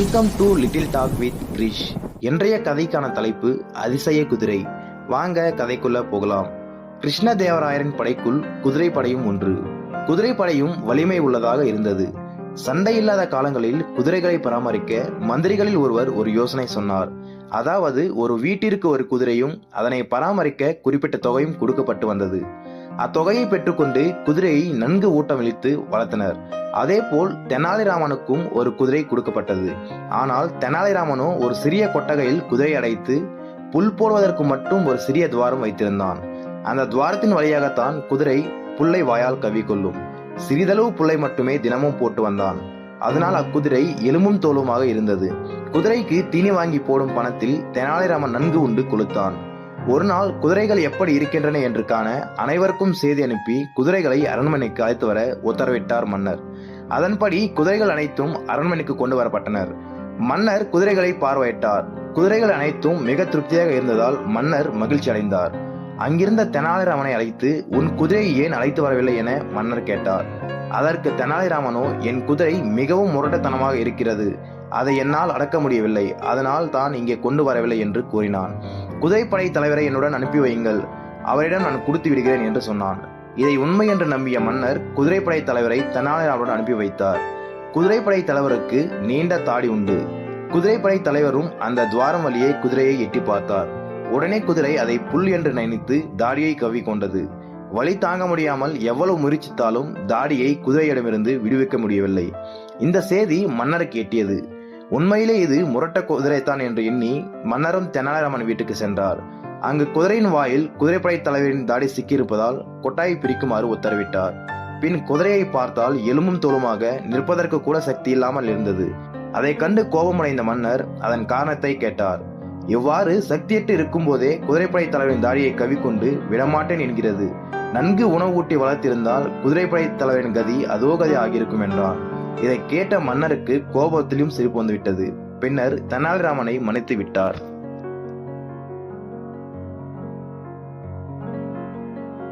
Welcome to little talk with Krish இன்றைய கதைக்கான தலைப்பு அதிசய குதிரை. வாங்க கதைக்குள்ள போகலாம். கிருஷ்ணதேவராயரின் படைக்குள் குதிரை படையும் ஒன்று. குதிரை படையும் வலிமை உள்ளதாக இருந்தது. சண்டை இல்லாத காலங்களில் குதிரைகளை பராமரிக்க மந்திரிகளில் ஒருவர் ஒரு யோசனை சொன்னார். அதாவது ஒரு வீட்டிற்கு ஒரு குதிரையும் அதனை பராமரிக்க குறிப்பிட்ட தொகையும் கொடுக்கப்பட்டு வந்தது. அத்தொகையை பெற்றுக்கொண்டு குதிரையை நன்கு ஊட்டமளித்து வளர்த்தனர். அதேபோல் தெனாலிராமனுக்கும் ஒரு குதிரை கொடுக்கப்பட்டது. ஆனால் தெனாலிராமனோ ஒரு சிறிய கொட்டகையில் குதிரை அடைத்து புல் போடுவதற்கு மட்டும் ஒரு சிறிய துவாரம் வைத்திருந்தான். அந்த துவாரத்தின் வழியாகத்தான் குதிரை புல்லை வாயால் கவிக்கொள்ளும் சிறிதளவு புல்லை மட்டுமே தினமும் போட்டு வந்தான். அதனால் அக்குதிரை எலும்பும் தோலுமாக இருந்தது. குதிரைக்கு தீனி வாங்கி போடும் பணத்தில் தெனாலிராமன் நன்கு உண்டு கொளுத்தான். ஒரு நாள் குதிரைகள் எப்படி இருக்கின்றன என்று காண அனைவருக்கும் செய்தி அனுப்பி குதிரைகளை அரண்மனைக்கு அழைத்து வர உத்தரவிட்டார் மன்னர். அதன்படி குதிரைகள் அனைத்தும் அரண்மனைக்கு கொண்டு வரப்பட்டனர். மன்னர் குதிரைகளை பார்வையிட்டார். குதிரைகள் அனைத்தும் மிக திருப்தியாக இருந்ததால் மன்னர் மகிழ்ச்சி அடைந்தார். அங்கிருந்த தெனாலிராமனை அழைத்து உன் குதிரையை ஏன் அழைத்து வரவில்லை? என மன்னர் கேட்டார். அதற்கு தெனாலிராமனோ என் குதிரை மிகவும் முரட்டத்தனமாக இருக்கிறது. அதை என்னால் அடக்க முடியவில்லை. அதனால் தான் இங்கே கொண்டு வரவில்லை என்று கூறினான். குதிரைப்படை தலைவரை என்னுடன் அனுப்பி வையுங்கள். அவரிடம் நான் கொடுத்து விடுகிறேன் என்று சொன்னான். இதை உண்மை என்று நம்பிய மன்னர் குதிரைப்படை தலைவரை தெனாலிராமனுடன் அனுப்பி வைத்தார். குதிரைப்படை தலைவருக்கு நீண்ட தாடி உண்டு. குதிரைப்படை தலைவரும் அந்த துவாரம் வழியே குதிரையை எட்டி பார்த்தார். உடனே குதிரை அதை புல் என்று நினைத்து தாடியை கவ்வி கொண்டது. வழி தாங்க முடியாமல் எவ்வளவு முயற்சித்தாலும் தாடியை குதிரையிடமிருந்து விடுவிக்க முடியவில்லை. இந்த செய்தி மன்னருக்கு எட்டியது. உண்மையிலே இது முரட்ட குதிரைத்தான் என்று எண்ணி மன்னரும் தெனாலிராமன் வீட்டுக்கு சென்றார். அங்கு குதிரையின் வாயில் குதிரைப்படை தலைவரின் தாடி சிக்கியிருப்பதால் கொட்டாயை பிரிக்குமாறு உத்தரவிட்டார். பின் குதிரையை பார்த்தால் எலும்பும் தோலுமாக நிற்பதற்கு கூட சக்தி இல்லாமல் இருந்தது. அதை கண்டு கோபமடைந்த மன்னர் அதன் காரணத்தை கேட்டார். இவ்வாறு சக்தியற்று இருக்கும்போதே குதிரைப்படை தலைவரின் தாடியை கவிக்கொண்டு விடமாட்டேன் என்கிறது. நன்கு உணவு ஊட்டி வளர்த்திருந்தால் குதிரைப்படை தலைவரின் கதி அதோ கதி ஆகியிருக்கும் என்றான். இதை கேட்ட மன்னருக்கு கோபத்திலும் சிரிப்பு வந்துவிட்டது. பின்னர் தெனாலிராமனை மன்னித்து விட்டார்